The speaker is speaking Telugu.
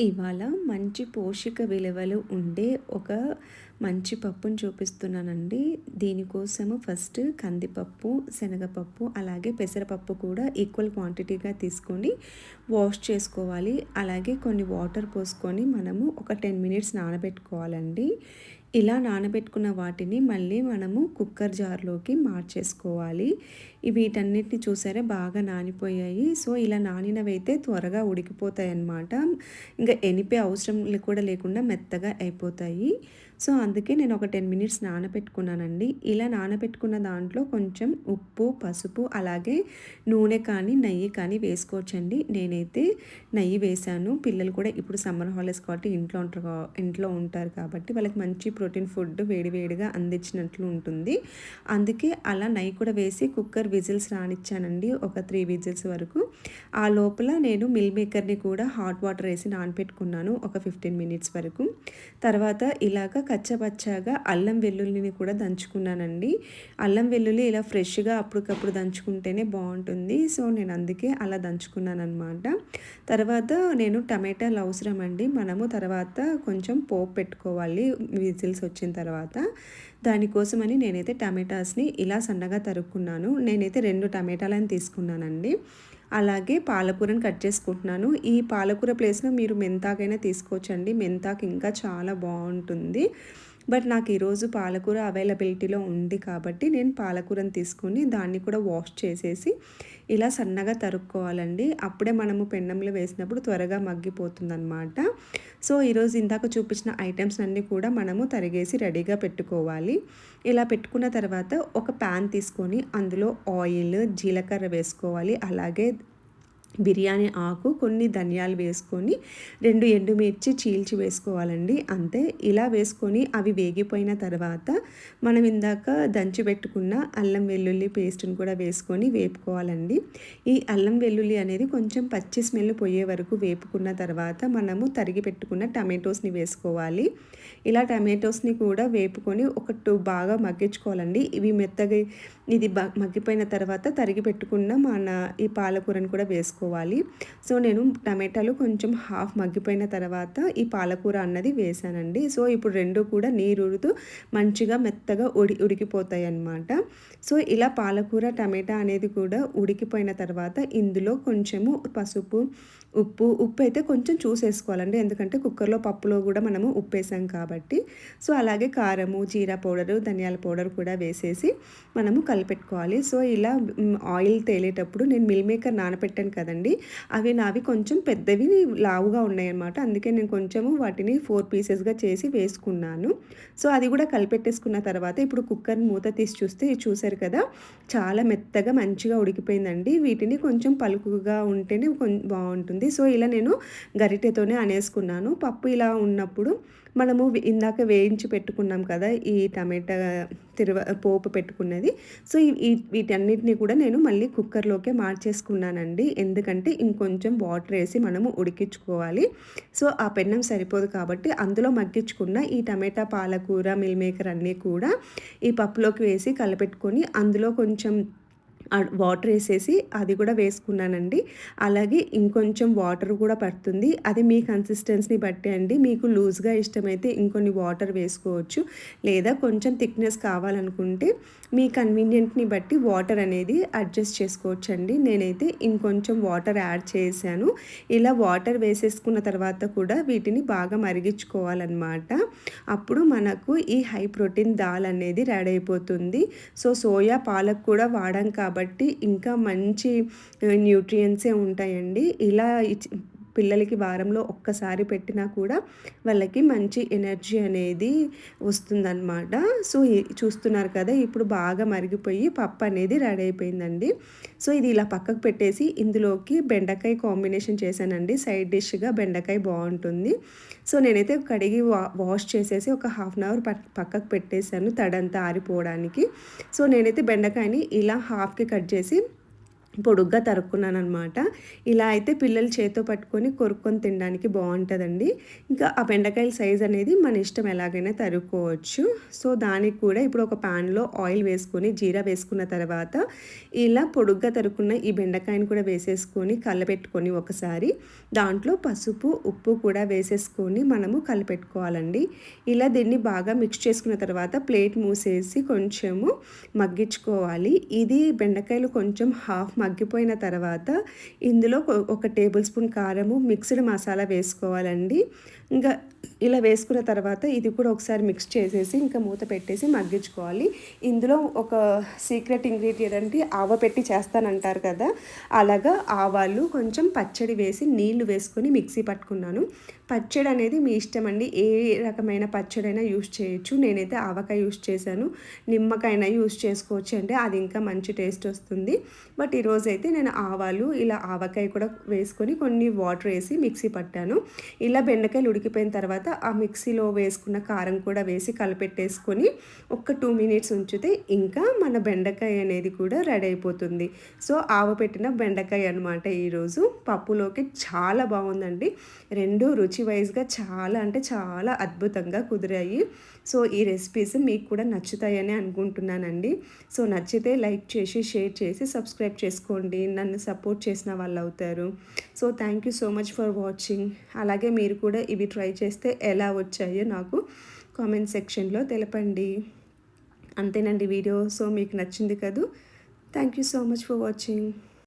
ఇవాళ మంచి పోషక విలువలు ఉండే ఒక మంచి పప్పుని చూపిస్తున్నానండి. దీనికోసము ఫస్ట్ కందిపప్పు శనగపప్పు అలాగే పెసరపప్పు కూడా ఈక్వల్ క్వాంటిటీగా తీసుకొని వాష్ చేసుకోవాలి. అలాగే కొన్ని వాటర్ పోసుకొని మనము ఒక టెన్ మినిట్స్ నానబెట్టుకోవాలండి. ఇలా నానబెట్టుకున్న వాటిని మళ్ళీ మనము కుక్కర్ జార్లోకి మార్చేసుకోవాలి. వీటన్నిటిని చూసారే? బాగా నానిపోయాయి. సో ఇలా నానినవైతే త్వరగా ఉడికిపోతాయి అన్నమాట ఇంకా ఎనిపే అవసరం కూడా లేకుండా మెత్తగా అయిపోతాయి. సో అందుకే నేను ఒక టెన్ మినిట్స్ నానబెట్టుకున్నానండి. ఇలా నానబెట్టుకున్న దాంట్లో కొంచెం ఉప్పు పసుపు అలాగే నూనె కానీ నెయ్యి కానీ వేసుకోవచ్చండి. నేనైతే నెయ్యి వేశాను. పిల్లలు కూడా ఇప్పుడు సమ్మర్ హాలిడేస్ కాబట్టి ఇంట్లో ఉంటారు ఇంట్లో ఉంటారు కాబట్టి వాళ్ళకి మంచి ప్రోటీన్ ఫుడ్ వేడివేడిగా అందించినట్లు ఉంటుంది. అందుకే అలా నెయ్యి కూడా వేసి కుక్కర్ విజిల్స్ రానిచ్చానండి ఒక త్రీ విజిల్స్ వరకు. ఆ లోపల నేను మిల్ మేకర్ని కూడా హాట్ వాటర్ వేసి నానబెట్టుకున్నాను ఒక ఫిఫ్టీన్ మినిట్స్ వరకు. తర్వాత ఇలాగ కచ్చపచ్చగా అల్లం వెల్లుల్లిని కూడా దంచుకున్నానండి. అల్లం వెల్లుల్లి ఇలా ఫ్రెష్గా అప్పటికప్పుడు దంచుకుంటేనే బాగుంటుంది. సో నేను అందుకే అలా దంచుకున్నాను అనమాట తర్వాత నేను టమాటాలు అవసరం అండి మనము తర్వాత కొంచెం పోపు పెట్టుకోవాలి. విజిల్స్ వచ్చిన తర్వాత దానికోసమని నేనైతే టమాటాస్ని ఇలా సన్నగా తరుక్కున్నాను. నేనైతే రెండు టమాటాలను తీసుకున్నానండి. అలాగే పాలకూరని కట్ చేసుకుంటున్నాను. ఈ పాలకూర ప్లేస్లో మీరు మెంతాకైనా తీసుకోవచ్చండి. మెంతాకు ఇంకా చాలా బాగుంటుంది. బట్ నాకు ఈరోజు పాలకూర అవైలబిలిటీలో ఉంది కాబట్టి నేను పాలకూరని తీసుకొని దాన్ని కూడా వాష్ చేసేసి ఇలా సన్నగా తరుక్కోవాలండి. అప్పుడే మనము పెన్నంలో వేసినప్పుడు త్వరగా మగ్గిపోతుంది అనమాట సో ఈరోజు ఇందాక చూపించిన ఐటమ్స్ అన్నీ కూడా మనము తరిగేసి రెడీగా పెట్టుకోవాలి. ఇలా పెట్టుకున్న తర్వాత ఒక ప్యాన్ తీసుకొని అందులో ఆయిల్ జీలకర్ర వేసుకోవాలి. అలాగే బిర్యానీ ఆకు కొన్ని ధనియాలు వేసుకొని రెండు ఎండుమిర్చి చీల్చి వేసుకోవాలండి. అంతే. ఇలా వేసుకొని అవి వేగిపోయిన తర్వాత మనం ఇందాక దంచి పెట్టుకున్న అల్లం వెల్లుల్లి పేస్ట్ని కూడా వేసుకొని వేపుకోవాలండి. ఈ అల్లం వెల్లుల్లి అనేది కొంచెం పచ్చి స్మెల్ పోయే వరకు వేపుకున్న తర్వాత మనము తరిగి పెట్టుకున్న టమాటోస్ని వేసుకోవాలి. ఇలా టమాటోస్ని కూడా వేపుకొని ఒక టూ బాగా మగ్గించుకోవాలండి. ఇవి మెత్తగా ఇది మగ్గిపోయిన తర్వాత తరిగి పెట్టుకున్న మన ఈ పాలకూరని కూడా వేసుకోవాలి సో నేను టమాటాలు కొంచెం హాఫ్ మగ్గిపోయిన తర్వాత ఈ పాలకూర అన్నది వేసానండి. సో ఇప్పుడు రెండు కూడా నీరు ఉడుతూ మంచిగా మెత్తగా ఉడి ఉడికిపోతాయి అన్నమాట సో ఇలా పాలకూర టమాటా అనేది కూడా ఉడికిపోయిన తర్వాత ఇందులో కొంచెము పసుపు ఉప్పు ఉప్పు అయితే కొంచెం చూసేసుకోవాలండి ఎందుకంటే కుక్కర్లో పప్పులో కూడా మనము ఉప్పు వేసాం కాబట్టి. సో అలాగే కారము జీరా పౌడరు ధనియాల పౌడర్ కూడా వేసేసి మనము కలిపెట్టుకోవాలి. సో ఇలా ఆయిల్ తేలేటప్పుడు నేను మిల్ మేకర్ నానపెట్టాను కదండి. అవి నావి కొంచెం పెద్దవి లావుగా ఉన్నాయన్నమాట. అందుకే నేను కొంచెము వాటిని ఫోర్ పీసెస్గా చేసి వేసుకున్నాను. సో అది కూడా కలిపెట్టేసుకున్న తర్వాత ఇప్పుడు కుక్కర్ మూత తీసి చూస్తే చూసారు కదా చాలా మెత్తగా మంచిగా ఉడికిపోయిందండి. వీటిని కొంచెం పలుకుగా ఉంటేనే బాగుంటుంది. సో ఇలా నేను గరిటెతోనే అనేసుకున్నాను. పప్పు ఇలా ఉన్నప్పుడు మనము ఇందాక వేయించి పెట్టుకున్నాం కదా ఈ టమాటా తిరువ పోపు పెట్టుకున్నది. సో ఈ వీటన్నిటిని కూడా నేను మళ్ళీ కుక్కర్లోకే మార్చేసుకున్నానండి. ఎందుకంటే ఇంకొంచెం వాటర్ వేసి మనము ఉడికించుకోవాలి. సో ఆ పెన్నం సరిపోదు కాబట్టి అందులో మగ్గించుకున్న ఈ టమాటా పాలకూర మిల్ మేకర్ అన్నీ కూడా ఈ పప్పులోకి వేసి కలపెట్టుకొని అందులో కొంచెం వాటర్ వేసేసి అది కూడా వేసుకున్నానండి. అలాగే ఇంకొంచెం వాటర్ కూడా పడుతుంది. అది మీ కన్సిస్టెన్స్ని బట్టి అండి. మీకు లూజ్గా ఇష్టమైతే ఇంకొన్ని వాటర్ వేసుకోవచ్చు. లేదా కొంచెం థిక్నెస్ కావాలనుకుంటే మీ కన్వీనియంట్ని బట్టి వాటర్ అనేది అడ్జస్ట్ చేసుకోవచ్చు అండి నేనైతే ఇంకొంచెం వాటర్ యాడ్ చేశాను. ఇలా వాటర్ వేసేసుకున్న తర్వాత కూడా వీటిని బాగా మరిగించుకోవాలన్నమాట. అప్పుడు మనకు ఈ హై ప్రోటీన్ దాల్ అనేది రెడీ అయిపోతుంది. సో సోయా పాలకు కూడా వాడాం కాబట్టి కాబట్టి ఇంకా మంచి న్యూట్రియంట్సే ఉంటాయండి. ఇలా పిల్లలకి వారంలో ఒక్కసారి పెట్టినా కూడా వాళ్ళకి మంచి ఎనర్జీ అనేది వస్తుందన్నమాట. సో చూస్తున్నారు కదా ఇప్పుడు బాగా మరిగిపోయి పప్పు అనేది రెడీ అయిపోయిందండి. సో ఇది ఇలా పక్కకు పెట్టేసి ఇందులోకి బెండకాయ కాంబినేషన్ చేశానండి. సైడ్ డిష్గా బెండకాయ బాగుంటుంది. సో నేనైతే కడిగి వా వాష్ చేసేసి ఒక హాఫ్ అన్ అవర్ పక్కకు పెట్టేశాను తడంతా ఆరిపోవడానికి. సో నేనైతే బెండకాయని ఇలా హాఫ్కి కట్ చేసి పొడుగ్గా తరుక్కున్నాను అనమాట ఇలా అయితే పిల్లలు చేతో పట్టుకొని కొరుక్కొని తినడానికి బాగుంటుందండి. ఇంకా ఆ బెండకాయల సైజ్ అనేది మన ఇష్టం ఎలాగైనా తరుక్కోవచ్చు. సో దానికి కూడా ఇప్పుడు ఒక ప్యాన్లో ఆయిల్ వేసుకొని జీరా వేసుకున్న తర్వాత ఇలా పొడుగ్గా తరుక్కున్న ఈ బెండకాయని కూడా వేసేసుకొని కలపెట్టుకొని ఒకసారి దాంట్లో పసుపు ఉప్పు కూడా వేసేసుకొని మనము కలిపెట్టుకోవాలండి. ఇలా దీన్ని బాగా మిక్స్ చేసుకున్న తర్వాత ప్లేట్ మూసేసి కొంచెము మగ్గించుకోవాలి. ఇది బెండకాయలు కొంచెం హాఫ్ మగ్గిపోయిన తర్వాత ఇందులో ఒక టేబుల్ స్పూన్ కారము మిక్స్డ్ మసాలా వేసుకోవాలండి. ఇంకా ఇలా వేసుకున్న తర్వాత ఇది కూడా ఒకసారి మిక్స్ చేసేసి ఇంకా మూత పెట్టేసి మగ్గించుకోవాలి. ఇందులో ఒక సీక్రెట్ ఇంగ్రీడియంట్ అంటే ఆవ పెట్టి చేస్తానంటారు కదా అలాగా ఆవాలు కొంచెం పచ్చడి వేసి నీళ్ళు వేసుకొని మిక్సీ పట్టుకున్నాను. పచ్చడి అనేది మీ ఇష్టం అండి. ఏ రకమైన పచ్చడైనా యూస్ చేయొచ్చు. నేనైతే ఆవకాయ యూస్ చేశాను. నిమ్మకాయన యూస్ చేసుకోవచ్చు అంటే అది ఇంకా మంచి టేస్ట్ వస్తుంది. బట్ ఈరోజు అయితే నేను ఆవాలు ఇలా ఆవకాయ కూడా వేసుకొని కొన్ని వాటర్ వేసి మిక్సీ పట్టాను. ఇలా బెండకాయలు ఉడికిపోయిన తర్వాత తర్వాత ఆ మిక్సీలో వేసుకున్న కారం కూడా వేసి కలిపెట్టేసుకొని ఒక టూ మినిట్స్ ఉంచితే ఇంకా మన బెండకాయ అనేది కూడా రెడీ అయిపోతుంది. సో ఆవ పెట్టిన బెండకాయ అనమాట ఈరోజు. పప్పులోకి చాలా బాగుందండి. రెండు రుచి వైజ్గా చాలా అంటే చాలా అద్భుతంగా కుదిరాయి. సో ఈ రెసిపీస్ మీకు కూడా నచ్చుతాయని అనుకుంటున్నానండి. సో నచ్చితే లైక్ చేసి షేర్ చేసి సబ్స్క్రైబ్ చేసుకోండి. నన్ను సపోర్ట్ చేసిన వాళ్ళు అవుతారు. So thank you so much for watching. అలాగే మీరు కూడా ఇవి ట్రై చేస్తే ఎలా వచ్చాయో నాకు కామెంట్ సెక్షన్లో తెలపండి. అంతేనండి వీడియో. సో మీకు నచ్చింది కదూ. Thank you so much for watching.